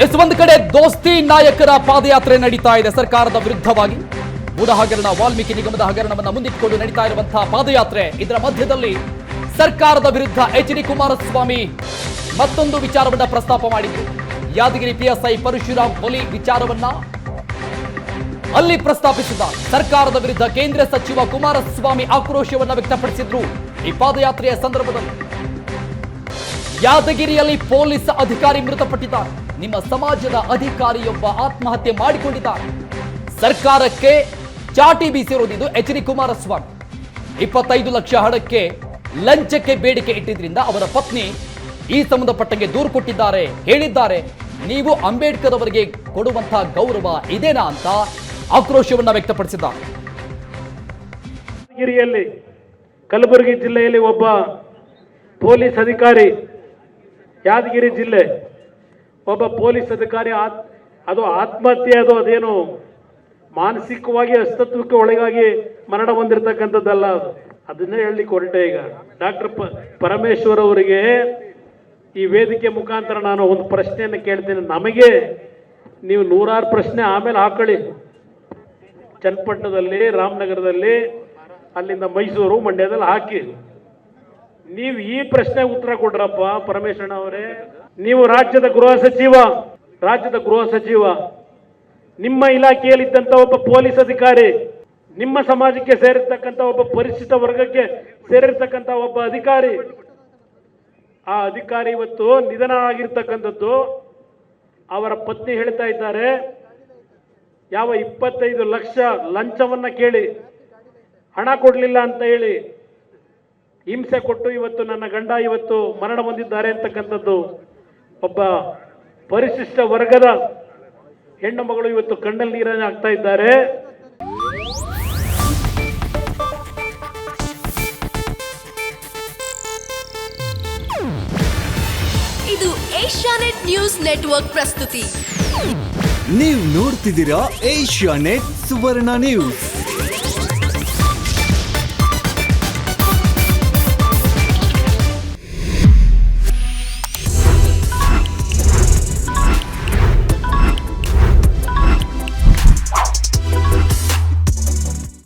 S ಒಂದು ಕಡೆ ದೋಸ್ತಿ ನಾಯಕರ ಪಾದಯಾತ್ರೆ ನಡೀತಾ ಇದೆ. ಸರ್ಕಾರದ ವಿರುದ್ಧವಾಗಿ ಮೂಢ ಹಗರಣ, ವಾಲ್ಮೀಕಿ ನಿಗಮದ ಹಗರಣವನ್ನ ಮುಂದಿಟ್ಟುಕೊಂಡು ನಡೀತಾ ಇರುವಂತಹ ಪಾದಯಾತ್ರೆ. ಇದರ ಮಧ್ಯದಲ್ಲಿ ಸರ್ಕಾರದ ವಿರುದ್ಧ ಎಚ್ ಡಿ ಕುಮಾರಸ್ವಾಮಿ ಮತ್ತೊಂದು ವಿಚಾರವನ್ನ ಪ್ರಸ್ತಾಪ ಮಾಡಿದ್ರು. ಯಾದಗಿರಿ ಪಿಎಸ್ಐ ಪರಶುರಾಮ್ ಬಲಿ ವಿಚಾರವನ್ನ ಅಲ್ಲಿ ಪ್ರಸ್ತಾಪಿಸಿದ. ಸರ್ಕಾರದ ವಿರುದ್ಧ ಕೇಂದ್ರ ಸಚಿವ ಕುಮಾರಸ್ವಾಮಿ ಆಕ್ರೋಶವನ್ನ ವ್ಯಕ್ತಪಡಿಸಿದ್ರು. ಈ ಪಾದಯಾತ್ರೆಯ ಸಂದರ್ಭದಲ್ಲಿ ಯಾದಗಿರಿಯಲ್ಲಿ ಪೊಲೀಸ್ ಅಧಿಕಾರಿ ಮೃತಪಟ್ಟಿದ್ದಾರೆ. ನಿಮ್ಮ ಸಮಾಜದ ಅಧಿಕಾರಿಯೊಬ್ಬ ಆತ್ಮಹತ್ಯೆ ಮಾಡಿಕೊಂಡಿದ್ದಾರೆ ಸರ್ಕಾರಕ್ಕೆ ಚಾಟಿ ಬೀಸಿರುವುದು ಎಚ್ ಡಿ ಕುಮಾರಸ್ವಾಮಿ. ಇಪ್ಪತ್ತೈದು ಲಕ್ಷ ಹಣಕ್ಕೆ ಲಂಚಕ್ಕೆ ಬೇಡಿಕೆ ಇಟ್ಟಿದ್ರಿಂದ ಅವರ ಪತ್ನಿ ಈ ಸಂಬಂಧಪಟ್ಟಂಗೆ ದೂರು ಕೊಟ್ಟಿದ್ದಾರೆ, ಹೇಳಿದ್ದಾರೆ. ನೀವು ಅಂಬೇಡ್ಕರ್ ಅವರಿಗೆ ಕೊಡುವಂತಹ ಗೌರವ ಇದೇನಾ ಅಂತ ಆಕ್ರೋಶವನ್ನ ವ್ಯಕ್ತಪಡಿಸಿದ್ದಾರೆ. ಕಲಬುರಗಿ ಜಿಲ್ಲೆಯಲ್ಲಿ ಒಬ್ಬ ಪೊಲೀಸ್ ಅಧಿಕಾರಿ ಯಾದಗಿರಿ ಜಿಲ್ಲೆ ಒಬ್ಬ ಪೊಲೀಸ್ ಅಧಿಕಾರಿ ಆತ್, ಅದು ಆತ್ಮಹತ್ಯೆ, ಅದು ಅದೇನು ಮಾನಸಿಕವಾಗಿ ಅಸ್ತತ್ವಕ್ಕೆ ಒಳಗಾಗಿ ಮರಣ ಹೊಂದಿರತಕ್ಕಂಥದ್ದಲ್ಲ ಅದು. ಅದನ್ನೇ ಹೇಳಲಿಕ್ಕೆ ಹೊರಟೆ ಈಗ. ಡಾಕ್ಟರ್ ಪ, ಪರಮೇಶ್ವರ್ ಅವರಿಗೆ ಈ ವೇದಿಕೆ ಮುಖಾಂತರ ನಾನು ಒಂದು ಪ್ರಶ್ನೆಯನ್ನು ಕೇಳ್ತೀನಿ. ನಮಗೆ ನೀವು ನೂರಾರು ಪ್ರಶ್ನೆ ಆಮೇಲೆ ಹಾಕೊಳ್ಳಿ. ಚನ್ನಪಟ್ಟಣದಲ್ಲಿ, ರಾಮನಗರದಲ್ಲಿ, ಅಲ್ಲಿಂದ ಮೈಸೂರು, ಮಂಡ್ಯದಲ್ಲಿ ಹಾಕಿ. ನೀವು ಈ ಪ್ರಶ್ನೆ ಉತ್ತರ ಕೊಡ್ರಪ್ಪ, ಪರಮೇಶ್ವರಣ್ಣ ಅವರೇ. ನೀವು ರಾಜ್ಯದ ಗೃಹ ಸಚಿವ, ರಾಜ್ಯದ ಗೃಹ ಸಚಿವ. ನಿಮ್ಮ ಇಲಾಖೆಯಲ್ಲಿದ್ದಂಥ ಒಬ್ಬ ಪೊಲೀಸ್ ಅಧಿಕಾರಿ, ನಿಮ್ಮ ಸಮಾಜಕ್ಕೆ ಸೇರಿರ್ತಕ್ಕಂಥ ಒಬ್ಬ ಪರಿಶಿಷ್ಟ ವರ್ಗಕ್ಕೆ ಸೇರಿರ್ತಕ್ಕಂಥ ಒಬ್ಬ ಅಧಿಕಾರಿ. ಆ ಅಧಿಕಾರಿ ಇವತ್ತು ನಿಧನ ಆಗಿರ್ತಕ್ಕಂಥದ್ದು ಅವರ ಪತ್ನಿ ಹೇಳ್ತಾ ಇದ್ದಾರೆ. ಯಾವ ಇಪ್ಪತ್ತೈದು ಲಕ್ಷ ಲಂಚವನ್ನ ಕೇಳಿ, ಹಣ ಕೊಡಲಿಲ್ಲ ಅಂತ ಹೇಳಿ ಹಿಂಸೆ ಕೊಟ್ಟು ಇವತ್ತು ನನ್ನ ಗಂಡ ಇವತ್ತು ಮರಣ ಹೊಂದಿದ್ದಾರೆ ಅಂತಕ್ಕಂಥದ್ದು ಒಬ್ಬ ಪರಿಶಿಷ್ಟ ವರ್ಗದ ಹೆಣ್ಣು ಮಗಳು ಇವತ್ತು ಕಣ್ಣಲ್ಲಿ ನೀರನ್ನು ಹಾಕ್ತಾ ಇದ್ದಾರೆ. ಇದು ಏಷ್ಯಾನೆಟ್ ನ್ಯೂಸ್ ನೆಟ್ವರ್ಕ್ ಪ್ರಸ್ತುತಿ. ನೀವು ನೋಡ್ತಿದ್ದೀರಾ ಏಷ್ಯಾನೆಟ್ ಸುವರ್ಣ ನ್ಯೂಸ್.